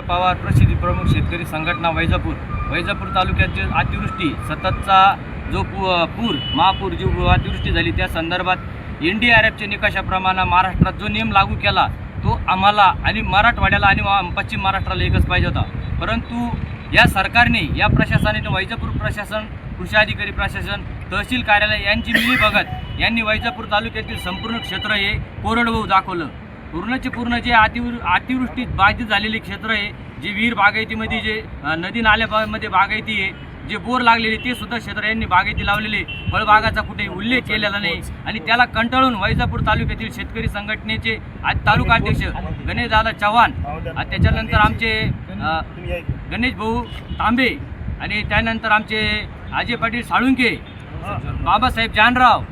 पवार प्रसिद्धी प्रमुख शेतकरी संघटना वैजापूर. वैजापूर तालुक्यात जे अतिवृष्टी सततचा जो पू पूर महापूर जी अतिवृष्टी झाली त्या संदर्भात एन डी आर एफच्या निकषाप्रमाणे महाराष्ट्रात जो नियम लागू केला तो आम्हाला आणि मराठवाड्याला आणि पश्चिम महाराष्ट्राला एकच पाहिजे होता. परंतु या सरकारने या प्रशासनाने वैजापूर प्रशासन कृषी अधिकारी प्रशासन तहसील कार्यालय यांची मिली बघत यांनी वैजापूर तालुक्यातील संपूर्ण क्षेत्र हे कोरडवाहू दाखवलं. पूर्णचे पूर्ण जे अतिवृ अतिवृष्टीत बाधित झालेले क्षेत्र आहे जे वीर बागायतीमध्ये जे नदी नाल्यामध्ये बागायती आहे जे बोर लागलेले ते सुद्धा क्षेत्र यांनी बागायती लावलेले फळबागाचा कुठे उल्लेख केलेला नाही. आणि त्याला कंटाळून वैजापूर तालुक्यातील शेतकरी संघटनेचे आज तालुका अध्यक्ष गणेशदादा चव्हाण त्याच्यानंतर आमचे गणेश भाऊ तांबे आणि त्यानंतर आमचे अजय पाटील साळुंके बाबासाहेब जानराव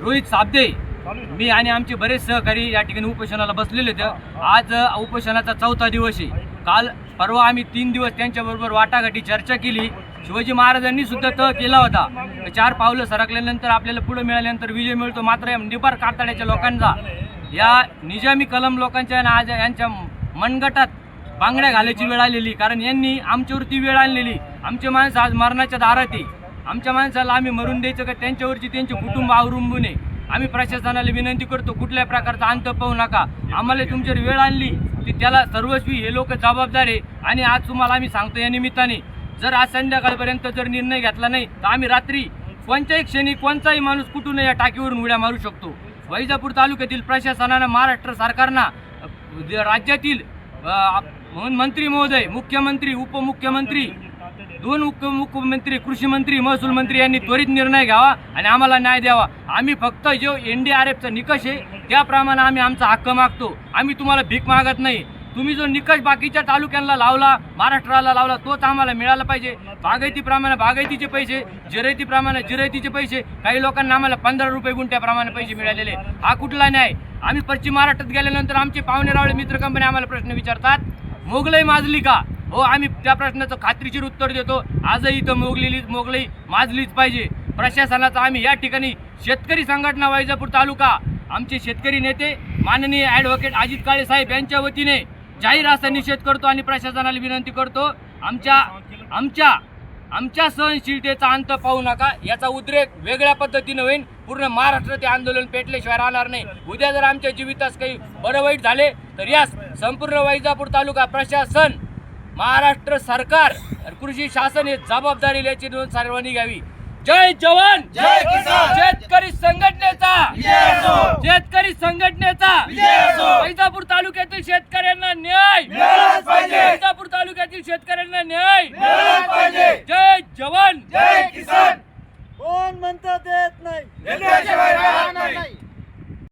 रोहित साबदे मी आणि आमचे बरेच सहकारी या ठिकाणी उपोषणाला बसलेले होते. आज उपोषणाचा चौथा दिवस आहे. काल परवा आम्ही तीन दिवस त्यांच्याबरोबर वाटाघाटी चर्चा केली. शिवाजी महाराजांनी सुद्धा तह केला होता. चार पावलं सरकल्यानंतर आपल्याला पुढे मिळाल्यानंतर विजय मिळतो. मात्र या कातड्याच्या लोकांचा या निजामी कलम लोकांच्या आज यांच्या मनगटात बांगड्या घालायची वेळ आलेली. कारण यांनी आमच्यावरती वेळ आणलेली. आमचे माणसं आज मरणाच्या दारात आहे. आमच्या माणसाला आम्ही मरून द्यायचं का? त्यांच्यावरची त्यांचे कुटुंब अवलंबून आहे आम्ही प्रशासनाला विनंती करतो कुठल्या प्रकारचा अंत पाहू नका. आम्हाला तुमच्यावर वेळ आणली की त्याला सर्वस्वी हे लोक जबाबदार आहे. आणि आज तुम्हाला आम्ही सांगतो या निमित्ताने जर आज संध्याकाळपर्यंत जर निर्णय घेतला नाही तर आम्ही रात्री कोणत्याही क्षणी कोणताही माणूस कुठून या टाकीवरून उड्या मारू शकतो. वैजापूर तालुक्यातील प्रशासनानं महाराष्ट्र सरकारनं राज्यातील मंत्री महोदय मुख्यमंत्री उपमुख्यमंत्री दोन उप मुख्यमंत्री कृषी मंत्री महसूल मंत्री यांनी त्वरित निर्णय घ्यावा आणि आम्हाला न्याय द्यावा. आम्ही फक्त जो एन डी आर एफचा निकष आहे त्याप्रमाणे आम्ही आमचा हक्क मागतो. आम्ही तुम्हाला भीक मागत नाही. तुम्ही जो निकष बाकीच्या तालुक्यांना लावला महाराष्ट्राला लावला तोच आम्हाला मिळाला पाहिजे. बागायतीप्रमाणे बागायतीचे पैसे जिरायतीप्रमाणे जिरायतीचे पैसे काही लोकांना आम्हाला पंधरा रुपये गुंठ्याप्रमाणे पैसे मिळालेले हा कुठला न्याय? आम्ही पश्चिम महाराष्ट्रात गेल्यानंतर आमचे पाहुणे रावळे मित्र कंपनी आम्हाला प्रश्न विचारतात मोगलाई माजली का? हो आम्ही त्या प्रश्नाचं खात्रीशीर उत्तर देतो. आजही इथं मोगलेली मोगलाई माजलीच पाहिजे. प्रशासनाचा आम्ही या ठिकाणी शेतकरी संघटना वैजापूर तालुका आमचे शेतकरी नेते माननीय ॲडव्होकेट अजित काळे साहेब यांच्या वतीने जाहीर असा निषेध करतो आणि प्रशासनाला विनंती करतो आमच्या आमच्या आमच्या सहनशीलतेचा अंत पाहू नका. याचा उद्रेक वेगळ्या पद्धतीनं होईल पूर्ण महाराष्ट्र ते आंदोलन पेटल्याशिवाय राहणार नाही. उद्या जर आमच्या जीवितास काही बरं वाईट झाले तर यास संपूर्ण वैजापूर तालुका प्रशासन महाराष्ट्र सरकार कृषी शासन हे जबाबदारी याची नोंद सर्वांनी घ्यावी. जय जवान! जय किसान! शेतकरी संघटनेचा! विजय असो! शेतकरी संघटनेचा! विजय असो! वैजापूर तालुक्यातील शेतकऱ्यांना न्याय! वैजापूर तालुक्यातील शेतकऱ्यांना न्याय! जय जवान! जय किसान! कोण म्हणतं देत नाही!